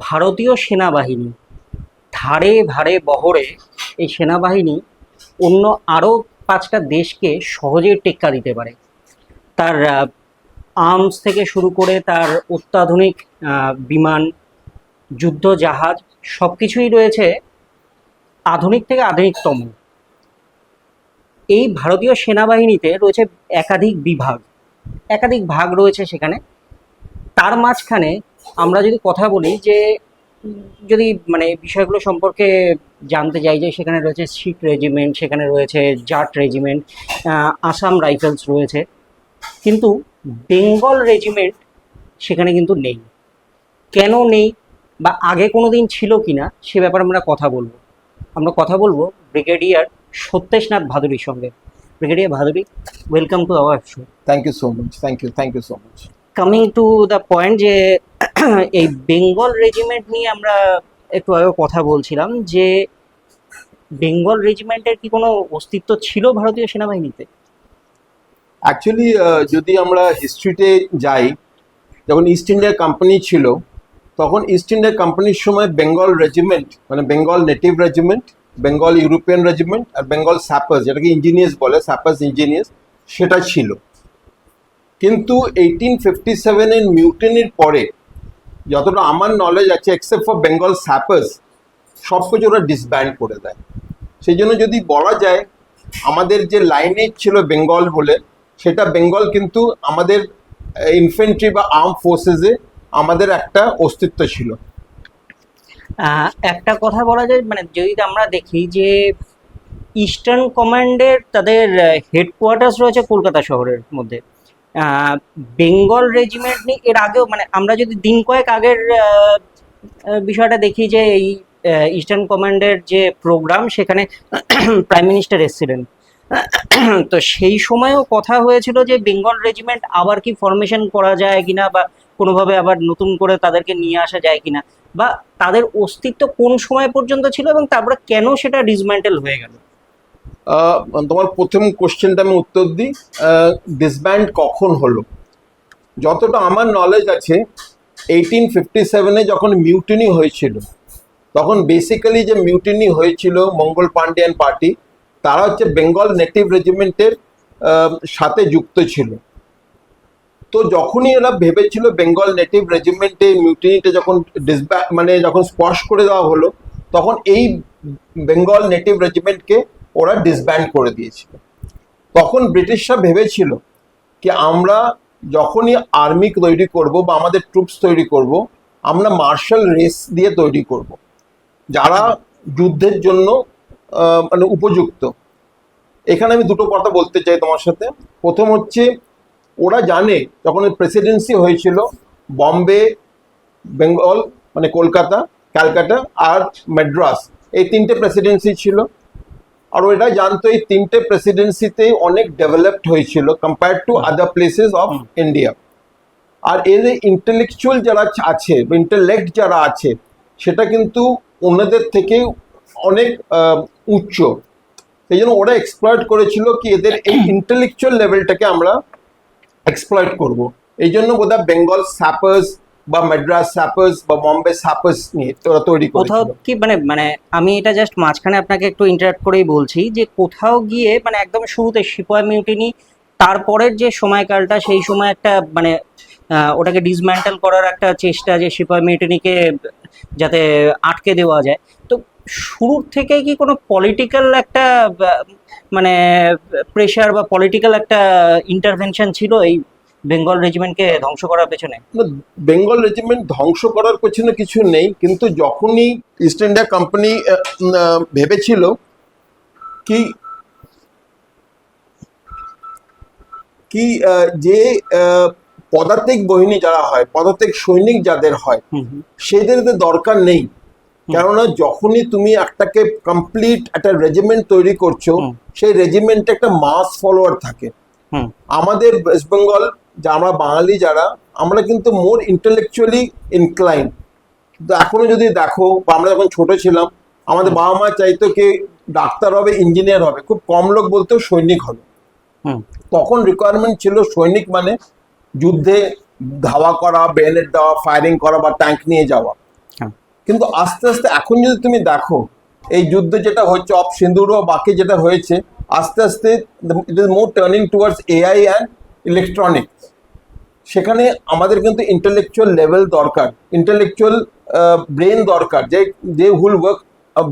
ভারতীয় সেনাবাহিনী ধারে ভারে বহরে এই সেনাবাহিনী অন্য আরও পাঁচটা দেশকে সহজে টেক্কা দিতে পারে। তার আর্মস থেকে শুরু করে তার অত্যাধুনিক বিমান, যুদ্ধ জাহাজ সব কিছুই রয়েছে আধুনিক থেকে আধুনিকতম। এই ভারতীয় সেনাবাহিনীতে রয়েছে একাধিক বিভাগ। একাধিক ভাগ রয়েছে সেখানে। তার মাঝখানে আমরা যদি কথা বলি যে যদি মানে বিষয়গুলো সম্পর্কে জানতে চাই যে সেখানে রয়েছে শিখ রেজিমেন্ট সেখানে রয়েছে জাট রেজিমেন্ট আসাম রাইফেলস রয়েছে কিন্তু বেঙ্গল রেজিমেন্ট সেখানে কিন্তু নেই। কেন নেই বা আগে কোনো দিন ছিল কিনা সে ব্যাপারে আমরা কথা বলব। আমরা কথা বলব ব্রিগেডিয়ার সত্যেশনাথ ভাদুরীর সঙ্গে। Brigadier Bhaduri welcome to our show thank you so much thank you thank you so much coming to the point যে এই বেঙ্গল রেজিমেন্ট নিয়ে আমরা একটু আগে কথা বলছিলাম যে বেঙ্গল রেজিমেন্টের কি কোনো অস্তিত্ব ছিল ভারতীয় সেনাবাহিনীতে? অ্যাকচুয়ালি যদি আমরা হিস্ট্রিতে যাই, যখন ইস্ট ইন্ডিয়া কোম্পানি ছিল, তখন ইস্ট ইন্ডিয়া কোম্পানির সময় বেঙ্গল রেজিমেন্ট মানে Bengal native regiment Bengal European regiment আর বেঙ্গল স্যাপার্স যেটাকে ইঞ্জিনিয়ার্স বলে স্যাপার্স ইঞ্জিনিয়ার্স সেটা ছিল। কিন্তু এইটিন ফিফটি সেভেনের মিউটেনির পরে যতটা আমার নলেজ আছে এক্সেপ্ট ফর বেঙ্গল স্যাপার্স সব কিছু ওরা ডিসব্যান্ড করে দেয়। সেই জন্য যদি বলা যায়, আমাদের যে লাইনেজ ছিল বেঙ্গল বলে, সেটা বেঙ্গল কিন্তু আমাদের ইনফেন্ট্রি বা আর্ম ফোর্সেসে আমাদের একটা অস্তিত্ব ছিল। একটা কথা বলা যায় মানে যদি আমরা দেখি যে ইস্টার্ন কমান্ডের তাদের হেডকোয়ার্টার্স রয়েছে কলকাতা শহরের মধ্যে। বেঙ্গল রেজিমেন্ট নিয়ে এর আগেও মানে আমরা যদি দিন কয়েক আগের বিষয়টা দেখি যে এই ইস্টার্ন কমান্ডের যে প্রোগ্রাম সেখানে প্রাইম মিনিস্টার এসেছিলেন। তো সেই সময়ও কথা হয়েছিল যে বেঙ্গল রেজিমেন্ট আবার কি ফরমেশন করা যায় কিনা বা কোনোভাবে আবার নতুন করে তাদেরকে নিয়ে আসা যায় কিনা বা তাদের অস্তিত্ব কোন সময় পর্যন্ত ছিল এবং তারপরে কেন সেটা ডিসম্যান্টেল হয়ে গেল। তোমার প্রথম কোশ্চেনটা আমি উত্তর দিই। ডিসব্যান্ড কখন হলো? যতটা আমার নলেজ আছে এইটিন ফিফটি সেভেনে যখন মিউটিনি হয়েছিল, তখন বেসিক্যালি যে মিউটিনি হয়েছিল মঙ্গল পান্ডিয়ান পার্টি তারা হচ্ছে বেঙ্গল নেটিভ রেজিমেন্টের সাথে যুক্ত ছিল। তো যখনই এরা ভেবেছিল বেঙ্গল নেটিভ রেজিমেন্টে মিউটিনিটা যখন ডিসব্যা মানে যখন স্পর্শ করে দেওয়া হলো, তখন এই বেঙ্গল নেটিভ রেজিমেন্টকে ওরা ডিসব্যান্ড করে দিয়েছিল। তখন ব্রিটিশরা ভেবেছিল কি আমরা যখনই আর্মি তৈরি করব বা আমাদের ট্রুপস তৈরি করব, আমরা মার্শাল রেস দিয়ে তৈরি করব। যারা যুদ্ধের জন্য মানে উপযুক্ত। এখানে আমি দুটো কথা বলতে চাই তোমার সাথে। প্রথম হচ্ছে, ওরা জানে যখন প্রেসিডেন্সি হয়েছিল, বম্বে, বেঙ্গল মানে কলকাতা, ক্যালকাটা আর মাদ্রাস, এই তিনটে প্রেসিডেন্সি ছিল। আর ওরা জানতো এই তিনটে প্রেসিডেন্সিতে অনেক ডেভেলপড হয়েছিল compare to other places of India আর এর ইন্টেলেকচুয়াল যারা আছে ইন্টেলেক্ট যারা আছে সেটা কিন্তু ওনাদের থেকে অনেক উচ্চ। সেই জন্য ওরা এক্সপ্লয়েট করেছিল কি এদের এই ইন্টেলেকচুয়াল লেভেলটাকে আমরা এক্সপ্লয়েট করব। এই জন্য বোধহয় বেঙ্গল স্যাপার্স বা মাদ্রাস স্যাপার্স বা বম্বে স্যাপার্স নিয়ে ওরা তৈরি কোথাও কি মানে মানে আমি এটা জাস্ট মাঝখানে আপনাকে একটু ইন্টারাক্ট করেই বলছি যে কোথাও গিয়ে মানে একদম শুরুতে সিপাহি মিউটিনি তারপরের যে সময়কালটা সেই সময় একটা মানে ওটাকে ডিসম্যান্টেল করার একটা চেষ্টা যে সিপাহি মিউটিনিকে যাতে আটকে দেওয়া যায়। তো শুরুর থেকেই কি কোনো পলিটিক্যাল একটা মানে প্রেশার বা পলিটিক্যাল একটা ইন্টারভেনশন ছিল এই বেঙ্গল রেজিমেন্টকে ধ্বংস করার পেছনে? বেঙ্গল রেজিমেন্ট ধ্বংস করার পেছনে কিছু নেই কিন্তু যখনই ইস্ট ইন্ডিয়া কোম্পানি ভেবেছিল কি কি যে পদাতিক বাহিনী যারা হয় পদাতিক সৈনিক যাদের হয় সেদের দরকার নেই। কেননা যখনই তুমি একটাকে কমপ্লিট একটা রেজিমেন্ট তৈরি করছ সেই রেজিমেন্টে একটা মাস ফলোয়ার থাকে। আমাদের ওয়েস্ট বেঙ্গল যা আমরা বাঙালি যারা আমরা কিন্তু মোর ইন্টেলেকচুয়ালি ইনক্লাইন কিন্তু এখনও যদি দেখো বা আমরা যখন ছোট ছিলাম আমাদের বাবা মা চাইতো কে ডাক্তার হবে ইঞ্জিনিয়ার হবে খুব কম লোক বলতেও সৈনিক হবে। হুম। তখন রিকোয়ারমেন্ট ছিল সৈনিক মানে যুদ্ধে ধাওয়া করা ব্রেনেড দেওয়া ফায়ারিং করা বা ট্যাঙ্ক নিয়ে যাওয়া। কিন্তু আস্তে আস্তে এখন যদি তুমি দেখো এই যুদ্ধ যেটা হচ্ছে অফ সিন্দুর ও বাকি যেটা হয়েছে আস্তে আস্তে it is more turning towards AI and electronic সেখানে আমাদের কিন্তু ইন্টেলেকচুয়াল লেভেল দরকার ইন্টেলেকচুয়াল ব্রেন দরকার যে যে হুল ওয়ার্ক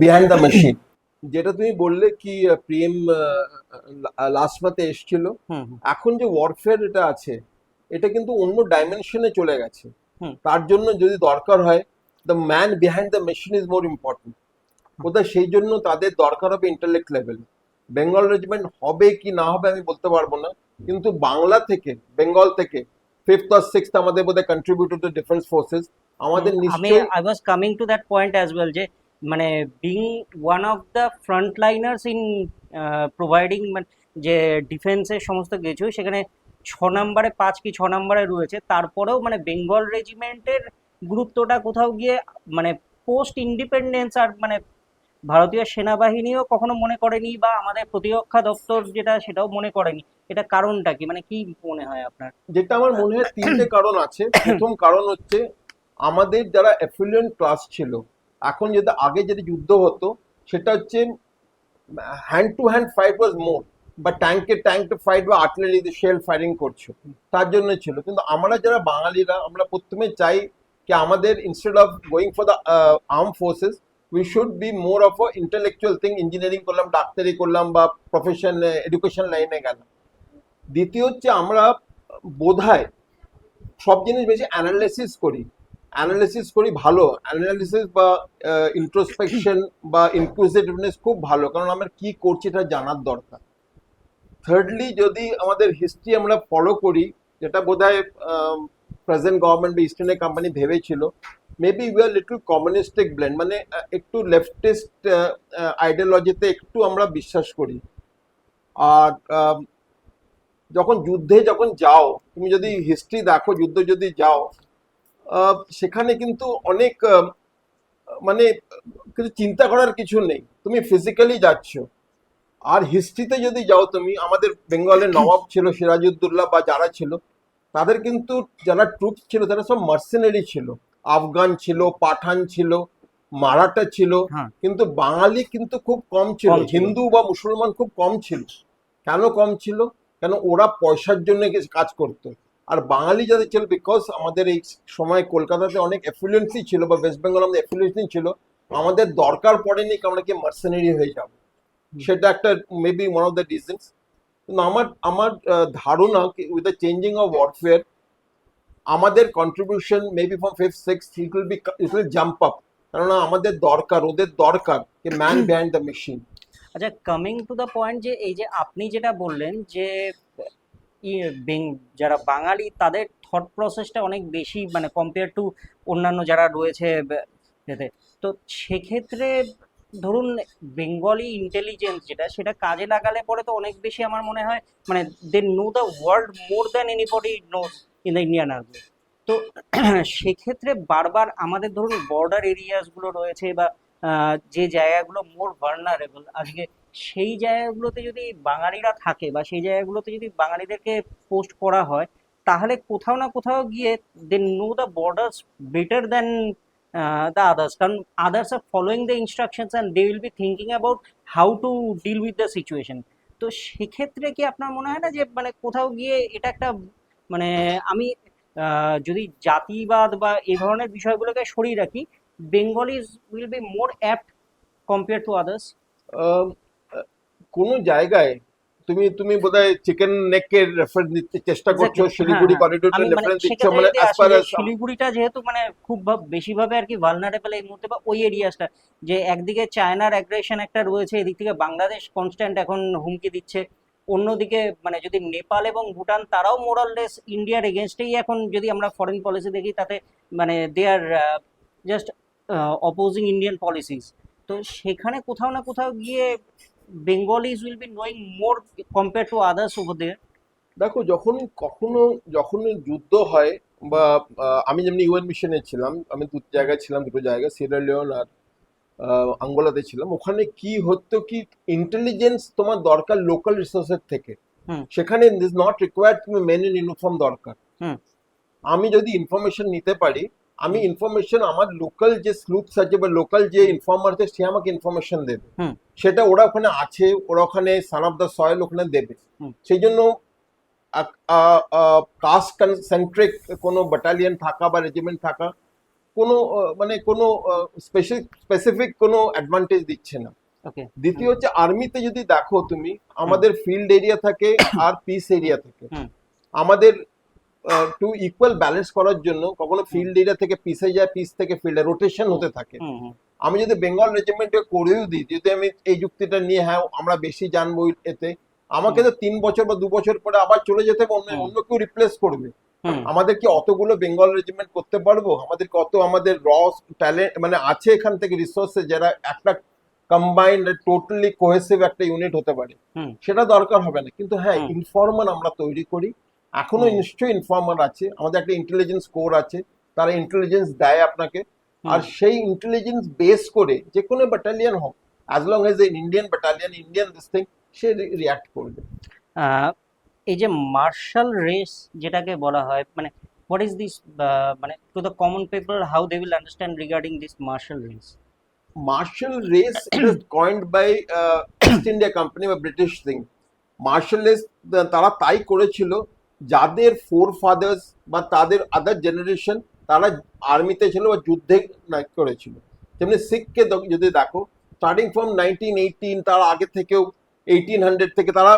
বিহাইন্ড দ্য মেশিন যেটা তুমি বললে কি প্রিয়েম লাস্ট মাতে এসছিল। এখন যে ওয়ারফেয়ার এটা আছে এটা কিন্তু অন্য ডাইমেনশনে চলে গেছে। তার জন্য যদি দরকার হয় the man behind the machine is more important বোধহয় সেই জন্য তাদের দরকার হবে ইন্টারলেক্ট লেভেল বেঙ্গল রেজিমেন্ট হবে কি না হবে আমি বলতে পারব না। কিন্তু বাংলা থেকে বেঙ্গল থেকে ফিফথ আর সিক্সথ আমাদের বোধহয় কন্ট্রিবিউট টু ডিফেন্স ফোর্সেস আমাদের আমি নিশ্চয়ই I was coming to that point as well যে মানে being one of the front liners in providing যে ডিফেন্সের সমস্ত কিছু সেখানে ছ নম্বরে পাঁচ কি ছ নম্বরে রয়েছে তারপরেও মানে বেঙ্গল রেজিমেন্টের গুরুত্বটা কোথাও গিয়ে মানে পোস্ট ইন্ডিপেন্ডেন্স আর মানে ভারতীয় সেনাবাহিনীও কখনো মনে করেনি বা আমাদের প্রতিরক্ষা দপ্তর যেটা সেটাও মনে করেনি। এটা কারণটা কি? মানে কি মনে হয় আপনার? যেটা আমার মনে হয় তিনটে কারণ আছে। প্রথম কারণ হচ্ছে আমাদের যারা অ্যাফিলিয়েন্ট ক্লাস ছিল, এখন যেটা আগে যেটা যুদ্ধ হতো, সেটা হচ্ছে hand to hand fight was more বা ট্যাঙ্কে ট্যাঙ্ক টু ফাইট বা আর্টিলারিতে শেল ফায়ারিং করছ, তার জন্য ছিল। কিন্তু আমরা যারা বাঙালিরা, আমরা প্রথমে চাই কি আমাদের instead of going for the arm forces we should be more of intellectual thing engineering করলাম, ডাক্তারি করলাম বা প্রফেশন এডুকেশন লাইনে গেলাম। দ্বিতীয় হচ্ছে আমরা বোধহয় সব জিনিস বেশি অ্যানালাইসিস করি। অ্যানালাইসিস করি ভালো। অ্যানালাইসিস বা ইন্ট্রোস্পেকশন বা ইনক্লুসিভনেস খুব ভালো, কারণ আমরা কি করছি এটা জানার দরকার। থার্ডলি যদি আমাদের হিস্ট্রি আমরা ফলো করি, যেটা বোধ বোধহয় প্রেজেন্ট গভর্নমেন্ট বা ইস্টার্নের কোম্পানি ভেবেছিল maybe we are little communistic blend মানে একটু লেফটিস্ট আইডিওলজিতে একটু আমরা বিশ্বাস করি। আর যখন যুদ্ধে যখন যাও, তুমি যদি হিস্ট্রি দেখো, যুদ্ধ যদি যাও সেখানে কিন্তু অনেক মানে কিছু চিন্তা করার কিছু নেই। তুমি ফিজিক্যালি যাচ্ছ। আর হিস্ট্রিতে যদি যাও তুমি, আমাদের বেঙ্গলের নবাব ছিল, সিরাজউদ্দৌলা বা যারা ছিল, তাদের কিন্তু যারা ট্রুপ ছিল, তারা সব মার্সেনারি ছিল। আফগান ছিল পাঠান ছিল মারাঠা ছিল হ্যাঁ। কিন্তু বাঙালি কিন্তু খুব কম ছিল। হিন্দু বা মুসলমান খুব কম ছিল। কেন কম ছিল? কেন ওরা পয়সার জন্য কাজ করতো। আর বাঙালি যাদের ছিল বিকজ আমাদের এই সময় কলকাতাতে অনেক এফিলিয়েন্সি ছিল বা ওয়েস্ট বেঙ্গল আমাদের এফিলিয়েন্সি ছিল আমাদের দরকার পড়েনি আমরা কি মার্সেনারি হয়ে যাব। সেটা একটা maybe one of the reasons কিন্তু আমার আমার ধারণা with the changing of warfare আমাদের contribution maybe from fifth six it will be it will jump up কেননা আমাদের দরকার ওদের দরকার যে ম্যান বিহাইন্ড দ্য মেশিন আচ্ছা কামিং টু দ্য পয়েন্ট যে এই যে আপনি যেটা বললেন যে যারা বাঙালি তাদের থট প্রসেসটা অনেক বেশি মানে কম্পেয়ার টু অন্যান্য যারা রয়েছে এতে। তো সেক্ষেত্রে ধরুন বেঙ্গলি ইন্টেলিজেন্স যেটা সেটা কাজে লাগালে পরে তো অনেক বেশি আমার মনে হয় মানে they know the world more than anybody knows in the Indian army তো সেক্ষেত্রে বারবার আমাদের ধরুন বর্ডার এরিয়াসগুলো রয়েছে বা যে জায়গাগুলো মোর ভার্নারেবল আজকে সেই জায়গাগুলোতে যদি বাঙালিরা থাকে বা সেই জায়গাগুলোতে যদি বাঙালিদেরকে পোস্ট করা হয়, তাহলে কোথাও না কোথাও গিয়ে they know the borders better than the others কারণ others R following the instructions and they will be thinking about how to deal with the situation তো সেক্ষেত্রে কি আপনার মনে হয় না যে মানে কোথাও গিয়ে এটা একটা মানে আমি যদি জাতিবাদ বা এই ধরনের বিষয়গুলোকে সরিয়ে রাখি Bengalis will be more apt compare to others কোনো জায়গায় তুমি তুমি বোধহয় চিকেন নেকের রেফারেন্স দিতে চেষ্টা করছ শিলিগুড়ি হ্যাঁ, হ্যাঁ। করিডোরের মানে রেফারেন্স দিচ্ছ মানে অ্যাজ ফার অ্যাজ শিলিগুড়িটা যেহেতু মানে খুব ভাব- বেশিভাবে আর কি ভালনারেবল এই মুহূর্তে বা ওই এরিয়াসটা যে একদিকে চায়নার অ্যাগ্রেশন একটা রয়েছে এদিক থেকে বাংলাদেশ কনস্ট্যান্ট এখন হুমকি দিচ্ছে অন্যদিকে মানে যদি নেপাল এবং ভুটান, তারাও মোরাললেস ইন্ডিয়ার এগেনস্টেই এখন যদি আমরা ফরেন পলিসি দেখি, তাতে মানে they are just opposing Indian policies তো সেখানে কোথাও না কোথাও গিয়ে Bengalis will be knowing more compare to others over there দেখো, যখন কখনো, যখন যুদ্ধ হয় বা আমি যেমনি ইউএন মিশনে ছিলাম, আমি দু জায়গায় ছিলাম, দুটো জায়গায় সিয়েরা লিওন আর আঙ্গোলাতে ছিলাম। ওখানে কি হতো কি ইন্টেলিজেন্স তোমার দরকার লোকাল রিসোর্সের থেকে। সেখানে ইজ নট রিকোয়ার্ড তুমি মেন ইন ইউনিফর্ম দরকার। আমি যদি ইনফরমেশন নিতে পারি আমি ইনফরমেশন আমার লোকাল যে স্লুপস আছে বা লোকাল যে ইনফর্মার আছে সে আমাকে ইনফরমেশন দেবে। সেটা ওরা ওখানে আছে ওরা ওখানে সান অফ দ্য সয়েল ওখানে দেবে। সেই জন্য কাস্ট সেন্ট্রিক কোনো ব্যাটালিয়ন থাকা বা রেজিমেন্ট থাকা কোনো মানে কোনো স্পেসিফিক কোনো অ্যাডভান্টেজ দিচ্ছে না। দ্বিতীয় হচ্ছে আর্মিতে যদি দেখো তুমি আমাদের ফিল্ড এরিয়া থাকে আর পিস এরিয়া থাকে। আমাদের টু ইকুয়াল ব্যালেন্স করার জন্য কখনো ফিল্ড এরিয়া থেকে পিসে যায় পিস থেকে ফিল্ডে রোটেশন হতে থাকে। আমি যদি বেঙ্গল রেজিমেন্টে করেও দিই যদি আমি এই যুক্তিটা নিয়ে হ্যাঁ আমরা বেশি জানব এতে আমাকে তো তিন বছর বা দু বছর পরে আবার চলে যেতে হবে অন্য অন্য কেউ রিপ্লেস করবে। আমাদের কি অতগুলো বেঙ্গল রেজিমেন্ট করতে পারব? আমাদের কত আমাদের র ট্যালেন্ট মানে আছে এখান থেকে রিসোর্সে যারা একটা কম্বাইন্ড টোটালি কোহেসিভ একটা ইউনিট হতে পারে। সেটা দরকার হবে না। কিন্তু হ্যাঁ হুম। ইনফরমার আমরা তৈরি করি। এখনও নিশ্চয়ই ইনফরমার আছে। আমাদের একটা ইন্টেলিজেন্স কোর আছে। তারা ইন্টেলিজেন্স দেয় আপনাকে। আর সেই ইন্টেলিজেন্স বেস করে যে কোনো ব্যাটালিয়ন হোক as long as Indian battalion Indian this thing say react করবে। এই যে মার্শাল রেস যেটাকে বলা হয় মানে হোয়াট ইজ দিস মানে to the common people how they will understand regarding this martial race martial race coined by uh, East India Company বা British thing martial race তারা তাই করেছিল যাদের ফোর ফাদার্স বা তাদের আদার জেনারেশন তারা আর্মিতে ছিল বা যুদ্ধে করেছিল। তেমনি শিখকে যদি দেখো স্টার্টিং ফ্রম নাইনটিন এইটিন তার আগে থেকেও এইটিন হান্ড্রেড থেকে তারা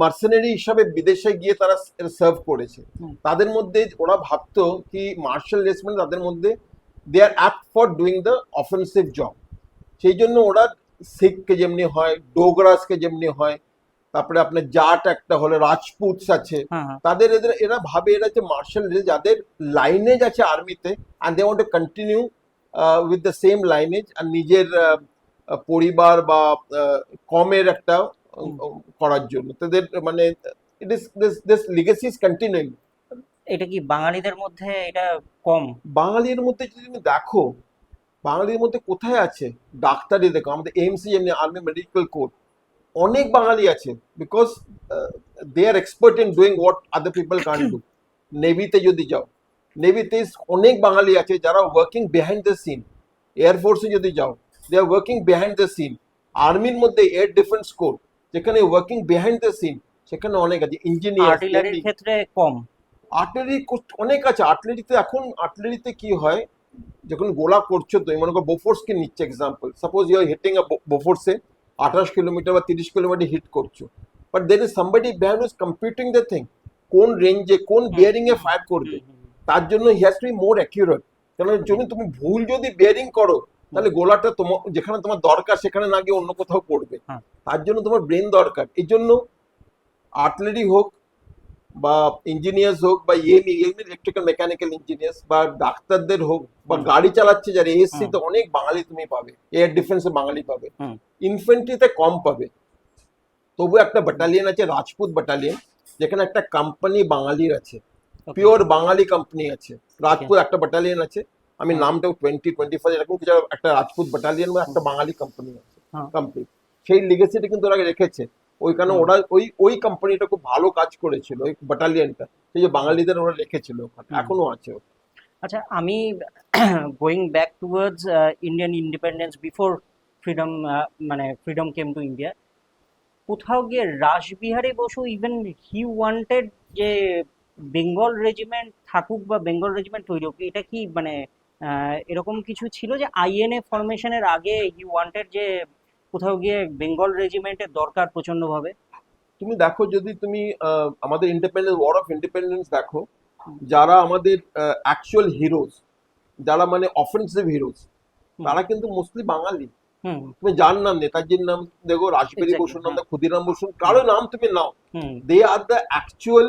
মার্সেনারি হিসাবে বিদেশে গিয়ে তারা সার্ভ করেছে। তাদের মধ্যে ওরা ভাবতো কি মার্শাল মানে তাদের মধ্যে they are apt for doing the offensive job সেই জন্য ওরা শিখকে যেমনি হয় ডোগরাসকে যেমনি হয় তারপরে আপনার জাট একটা হলো রাজপুতস আছে। হ্যাঁ হ্যাঁ। তাদের এদের এরা ভাবে এরা যে মার্শাল যাদের লাইনেজ আছে আর্মিতে and they want to continue with the same lineage আর নিজের পরিবার বা কমের একটা করার জন্য। তাদের মানে it is this this legacy is continuing এটা কি বাঙালিদের মধ্যে এটা কম? বাঙালির মধ্যে যদি তুমি দেখো বাঙালির মধ্যে কোথায় আছে? ডাক্তারি দেখো আমাদের এমসি যেমনি আর্মি মেডিকেল কোর্ট অনেক বাঙালি আছে because they are expert in doing what other people can do নেভিতে যদি যাও নেভিতে অনেক বাঙালি আছে যারা ওয়ার্কিং বিহাইন্ড দ্য সিন এয়ারফোর্সে যদি যাও they are working behind the scene আর্মির মধ্যে এয়ার ডিফেন্স কোর যেখানে ওয়ার্কিং বিহাইন্ড দ্য সিন সেখানে অনেক আছে আর্টিলারির ইঞ্জিনিয়ার ক্ষেত্রে কম। আর্টিলারি অনেক আছে আর্টিলারিতে এখন আর্টিলারিতে কি হয় যখন গোলা করছ তুমি মনে করো বোফোর্সকে নিচ্ছে example suppose you are hitting a বোফোর্সে আঠাশ কিলোমিটার বা তিরিশ কিলোমিটার হিট করছ but there is somebody behind is computing the thing কোন রেঞ্জে কোন বিয়ারিং এ ফায়ার করবে। তার জন্য he has to be more accurate কারণ যদি তুমি ভুল যদি বিয়ারিং করো তাহলে গোলাটা তোমার যেখানে তোমার দরকার সেখানে না গিয়ে অন্য কোথাও পড়বে। হ্যাঁ। তার জন্য তোমার ব্রেন দরকার। এই জন্য আর্টিলারি হোক বা ইঞ্জিনিয়ার্স হোক বা ইএমই ইলেকট্রিক্যাল মেকানিক্যাল ইঞ্জিনিয়ার্স বা ডাক্তারদের হোক বা গাড়ি চালাচ্ছে যারা এএসসি। তে অনেক বাঙালি তুমি পাবে। এয়ার ডিফেন্সে বাঙালি পাবে। ইনফেন্ট্রিতে কম পাবে। তবু একটা ব্যাটালিয়ন আছে রাজপুত ব্যাটালিয়ন যেখানে একটা কোম্পানি বাঙালির আছে। পিওর বাঙালি কোম্পানি আছে। রাজপুত একটা ব্যাটালিয়ন আছে। আমি নামটাও টোয়েন্টি টোয়েন্টি ফাইভ এরকম কিছু একটা রাজপুত ব্যাটালিয়ন বা একটা বাঙালি কোম্পানি আছে হ্যাঁ। কোম্পানি সেই লিগেসিটা কিন্তু ওরা রেখেছে ওইখানে হুম। ওরা ওই ওই কোম্পানিটা খুব ভালো কাজ করেছিল ওই ব্যাটালিয়নটা সেই যে বাঙালিদের ওরা রেখেছিল ওখানে। এখনও আছে আচ্ছা আমি going back towards Indian independence before freedom মানে ফ্রিডম কেম টু ইন্ডিয়া কোথাও গিয়ে Rashbehari Bose even he wanted যে বেঙ্গল রেজিমেন্ট থাকুক বা বেঙ্গল রেজিমেন্ট তৈরি হোক এটা কি মানে এরকম কিছু ছিল যে আইএনএ ফরমেশনের আগে হি ওয়ান্টেড যে কোথাও গিয়ে বেঙ্গল রেজিমেন্টের দরকার প্রচন্ডভাবে তুমি দেখো যদি তুমি আমাদের ইন্ডিপেন্ডেন্স ওয়ার অফ ইন্ডিপেন্ডেন্স দেখো যারা আমাদের অ্যাকচুয়াল হিরোজ যারা মানে অফেন্সিভ হিরোজ তারা কিন্তু মোস্টলি বাঙালি। তুমি যার নাম নেতাজির নাম দেখো রাজবেরি Exactly, বসুর নাম হ্যাঁ। ক্ষুদিরাম বসুন কারও নাম তুমি নাও। Hmm. They are the actual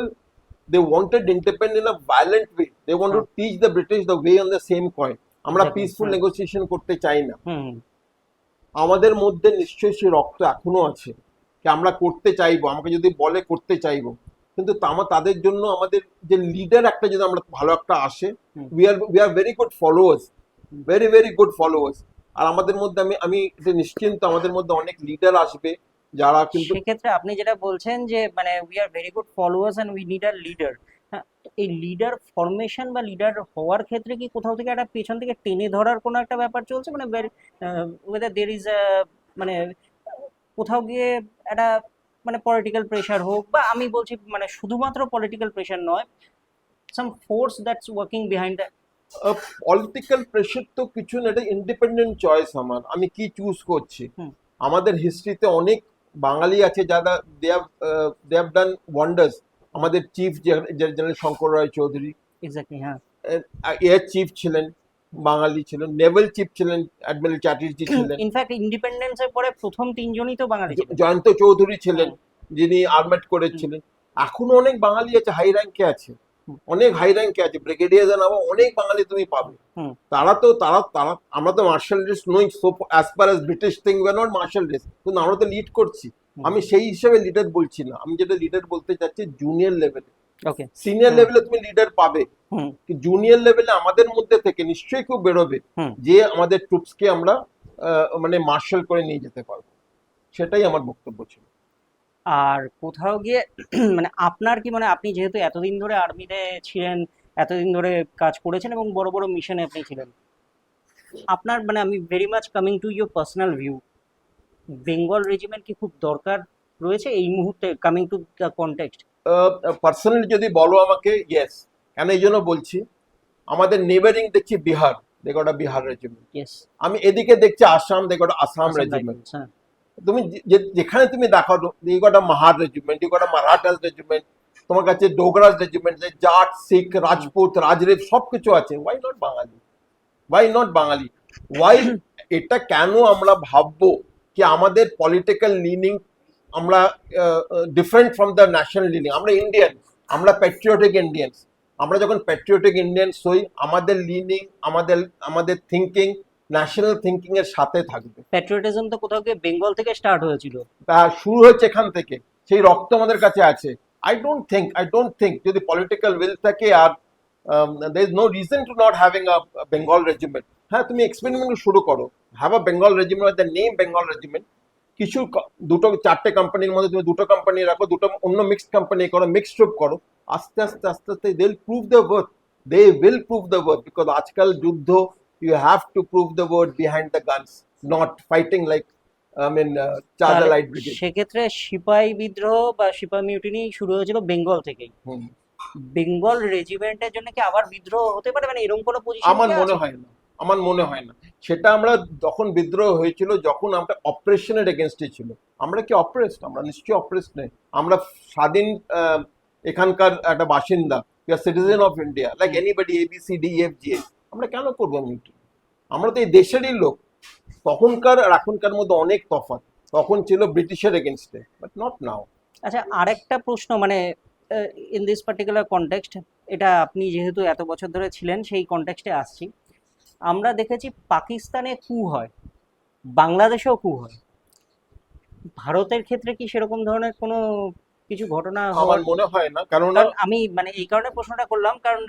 they wanted independence in a violent way. They want to teach the british the way on the same coin. আমরা পিসফুল। নেগোসিয়েশন করতে চাই না। আমাদের মধ্যে নিশ্চয়ই সেই রক্ত এখনও আছে কি আমরা করতে চাইব আমাকে যদি বলে করতে চাইব। কিন্তু তাদের জন্য আমাদের যে লিডার একটা যদি আমরা ভালো একটা আসে। We are we are very good followers very very good followers আর আমাদের মধ্যে আমি আমি এটা নিশ্চিন্ত আমাদের মধ্যে অনেক লিডার আসবে যারা কিন্তু সেক্ষেত্রে আপনি যেটা বলছেন যে মানে we are very good followers and we need a leader এই লিডার ফরমেশন বা লিডার হওয়ার ক্ষেত্রে কি কোথাও থেকে একটা পেছন থেকে টেনে ধরার কোনো একটা ব্যাপার চলছে? মানে ওয়েদার দের ইজ মানে কোথাও গিয়ে একটা মানে পলিটিক্যাল প্রেশার হোক বা আমি বলছি মানে শুধুমাত্র পলিটিক্যাল প্রেশার নয় some force that's working behind the political pressure তো কিছু না এটা ইন্ডিপেন্ডেন্ট চয়েস আমার। আমি কি চুজ করছি। আমাদের হিস্ট্রিতে অনেক বাঙালি আছে যারা they have they have done wonders আমাদের chief general Shankar Roy Chowdhury. Exactly হ্যাঁ। এয়ার চিফ ছিলেন বাঙালি ছিলেন নেভেল চিফ ছিলেন অ্যাডমিরাল চ্যাটার্জি ছিলেন। ইনফ্যাক্ট ইন্ডিপেন্ডেন্সের পরে প্রথম তিনজনই তো বাঙালি জয়ন্ত চৌধুরী ছিলেন যিনি আর্মেট করেছিলেন। এখনও অনেক বাঙালি আছে হাই র্যাঙ্কে আছে। অনেক হাই র্যাঙ্কে আছে ব্রিগেডিয়ার নামে অনেক বাঙালি তুমি পাবে। তারা তো তারা তারা আমরা তো মার্শাল রেস নই as per as British thing were not martial race কিন্তু আমরা তো লিড করছি। আমি সেই হিসেবে লিডার বলছি না। আমি যেটা লিডার বলতে চাচ্ছি জুনিয়র লেভেলে সিনিয়র লেভেলে তুমি লিডার পাবে। জুনিয়র লেভেলে আমাদের মধ্যে থেকে নিশ্চয়ই কেউ বেরোবে। যে আমাদের ট্রুপসকে আমরা মানে মার্শাল করে নিয়ে যেতে পারব। সেটাই আমার বক্তব্য ছিল। আর কোথাও গিয়ে মানে আপনার কি মানে আপনি যেহেতু এতদিন ধরে আর্মিতে ছিলেন এতদিন ধরে কাজ করেছেন এবং বড় বড় মিশনে আপনি ছিলেন আপনার মানে আমি very much coming to your personal view Bengal regiment কি খুব দরকার রয়েছে এই মুহূর্তে coming to the context personally যদি বলো আমাকে ইয়েস কেন এই জন্য বলছি আমাদের নেবারিং দেখছি বিহার দেখো ওটা বিহার রেজিমেন্ট আমি এদিকে দেখছি আসাম দেখো ওটা আসাম রেজিমেন্ট তুমি যেখানে তুমি দেখো এই কটা মাহার রেজিমেন্ট এই কটা মারাঠাস রেজিমেন্ট তোমার কাছে ডোগরাজ রেজিমেন্ট জাট শিখ রাজপুত রাজরেব সব কিছু আছে। Why not Bangali? Why not Bangali? Why এটা কেন আমরা ভাববো কি আমাদের পলিটিক্যাল লিনিং আমরা different from the national leaning আমরা ইন্ডিয়ান আমরা প্যাট্রিয়টিক ইন্ডিয়ান্স আমরা যখন প্যাট্রিয়টিক ইন্ডিয়ান্স হই আমাদের লিনিং আমাদের আমাদের থিঙ্কিং ন্যাশনাল থিঙ্কিং এর সাথে থাকবে। প্যাট্রিয়টিজম তো কোথাও গিয়ে বেঙ্গল থেকে স্টার্ট হয়েছিল। তা শুরু হয়েছে এখান থেকে। সেই রক্ত আমাদের কাছে আছে। I don't think I don't think যদি পলিটিক্যাল উইল থাকে আর there is no reason to not having a Bengal regiment হ্যাঁ তুমি এক্সপেরিমেন্ট শুরু করো। Have a Bengal regiment the name Bengal regiment কিছু দুটো চারটে কোম্পানির মধ্যে তুমি দুটো কোম্পানি রাখো দুটো অন্য মিক্সড কোম্পানি করো মিক্সড ট্রুপ করো। আস্তে আস্তে আস্তে আস্তে they will prove the worth they will prove the worth because আজকাল যুদ্ধ you have to prove the worth behind the guns not fighting like I mean charger তাহলে লাইট ব্রিগেড সেক্ষেত্রে সিপাই বিদ্রোহ বা সিপাই মিউটিনি শুরু হয়েছিল বেঙ্গল থেকেই। বেঙ্গল রেজিমেন্টের জন্য কি আবার বিদ্রোহ হতে পারে? মানে এরকম কোনো পজিশন আমার মনে হয় না। আমার মনে হয় না। সেটা আমরা যখন বিদ্রোহ হয়েছিল যখন আমরা অপারেশনের এগেনস্টে ছিল। আমরা কি অপারেস্ট আমরা নিশ্চয়ই অপারেস্ট নেই। আমরা স্বাধীন এখানকার একটা বাসিন্দা। Citizen of India like anybody A B C D F G আমরা কেন করব মিউটি আমরা তো এই দেশেরই লোক। তখনকার আর এখনকার মধ্যে অনেক তফাৎ। তখন ছিল ব্রিটিশের এগেনস্টে বাট নট নাও আচ্ছা আরেকটা প্রশ্ন মানে ইন দিস পার্টিকুলার কনটেক্সট এটা আপনি যেহেতু এত বছর ধরে ছিলেন সেই কনটেক্সটে আসছি। আমরা দেখেছি পাকিস্তানে কু হয় বাংলাদেশেও কু হয়। ভারতের ক্ষেত্রে কি সেরকম ধরনের কোনো কিছু ঘটনা আমার হওয়ার মনে হয় না কারণ আমি মানে এই কারণে প্রশ্নটা করলাম কারণ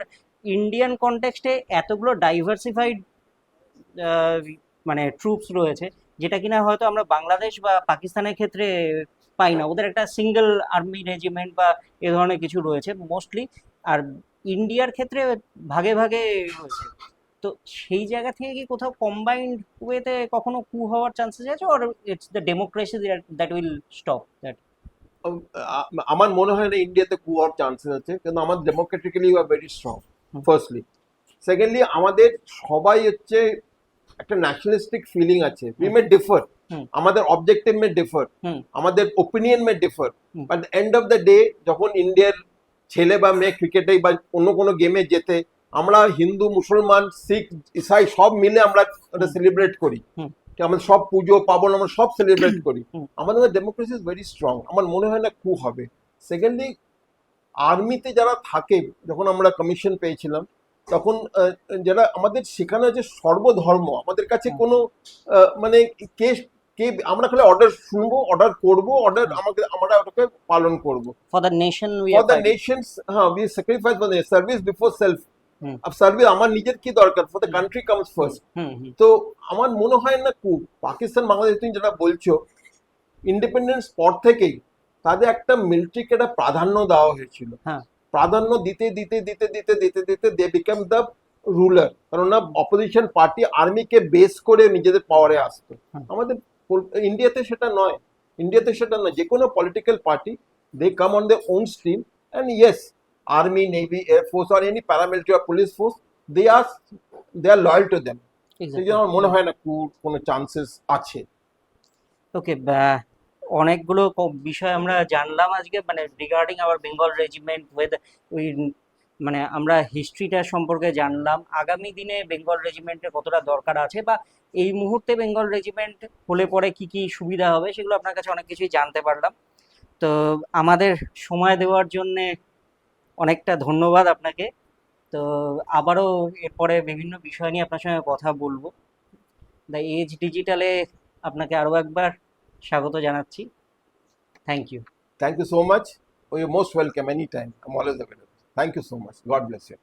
ইন্ডিয়ান কনটেক্সটে এতগুলো ডাইভার্সিফাইড মানে ট্রুপস রয়েছে, যেটা কিনা হয়তো আমরা বাংলাদেশ বা পাকিস্তানের ক্ষেত্রে পাই না। ওদের একটা সিঙ্গেল আর্মি রেজিমেন্ট বা এ ধরনের কিছু রয়েছে মোস্টলি আর ইন্ডিয়ার ক্ষেত্রে ভাগে ভাগে রয়েছে তো সেই জায়গা থেকে কি কোথাও কম্বাইন্ড ওয়েতে কখনো কু হওয়ার চান্সেস আছে? Or it's the democracy that will stop that আমার মনে হয় না ইন্ডিয়াতে কু হওয়ার চান্সেস আছে, কিন্তু আমার democratically you are very strong. Firstly secondly আমাদের সবাই হচ্ছে একটা ন্যাশনালিস্টিক ফিলিং আছে। উই মে ডিফার আমাদের অবজেক্টিভ মে ডিফার আমাদের opinion may differ but end of the day যখন ইন্ডিয়ার ছেলে বা মেয়ে ক্রিকেটে বা অন্য কোনো গেমে যেতে আমরা হিন্দু মুসলমান শিখ ইসাই সব মিলে আমরা ওটা সেলিব্রেট করি। আমাদের সব পুজো পাবন আমরা সব সেলিব্রেট করি। আমাদের ডেমোক্রেসি ইজ ভেরি স্ট্রং আমার মনে হয় না কু হবে। সেকেন্ডলি আর্মিতে যারা থাকে যখন আমরা কমিশন পেয়েছিলাম তখন যারা আমাদের শেখানো হয়েছে সর্বধর্ম আমাদের কাছে। কোনো মানে কে কে আমরা খালি অর্ডার শুনব অর্ডার করব অর্ডার আমাকে আমরা ওটাকে পালন করব। For the nation we for the nations হ্যাঁ we sacrifice for the service before self. Service আমার নিজের কি দরকার? For the country comes first তো আমার মনে হয় না পাকিস্তান বাংলাদেশ তুমি যেটা বলছো ইন্ডিপেন্ডেন্স পর থেকেই তাদের একটা মিলিটারিকে একটা প্রাধান্য দেওয়া হয়েছিল। হ্যাঁ। প্রাধান্য দিতে দিতে দিতে দিতে দিতে দিতে দে বিকাম দ্য রুলার কেননা অপোজিশন পার্টি আর্মিকে বেস করে নিজেদের পাওয়ারে আসতো। হুম। আমাদের ইন্ডিয়াতে সেটা নয়। ইন্ডিয়াতে সেটা নয়। যে কোনো political party they come on the own stream and yes army navy air force R any paramilitary R police force they are they are loyal to them সেই জন্য আমার মনে হয় না কোনো চান্সেস আছে। ওকে অনেকগুলো বিষয় আমরা জানলাম আজকে মানে regarding our Bengal regiment with ওই মানে আমরা হিস্ট্রিটা সম্পর্কে জানলাম। আগামী দিনে বেঙ্গল রেজিমেন্টের কতটা দরকার আছে বা এই মুহূর্তে বেঙ্গল রেজিমেন্ট হলে পরে কি কি সুবিধা হবে সেগুলো আপনার কাছে অনেক কিছুই জানতে পারলাম। তো আমাদের সময় দেওয়ার জন্যে অনেকটা ধন্যবাদ আপনাকে। তো আবারও এরপরে বিভিন্ন বিষয় নিয়ে আপনার সঙ্গে কথা বলব। দ্য এজ ডিজিটালে আপনাকে আরও একবার স্বাগত জানাচ্ছি thank you Thank you so much. Oh, you're most welcome anytime. I'm always available. Thank you so much. God bless you.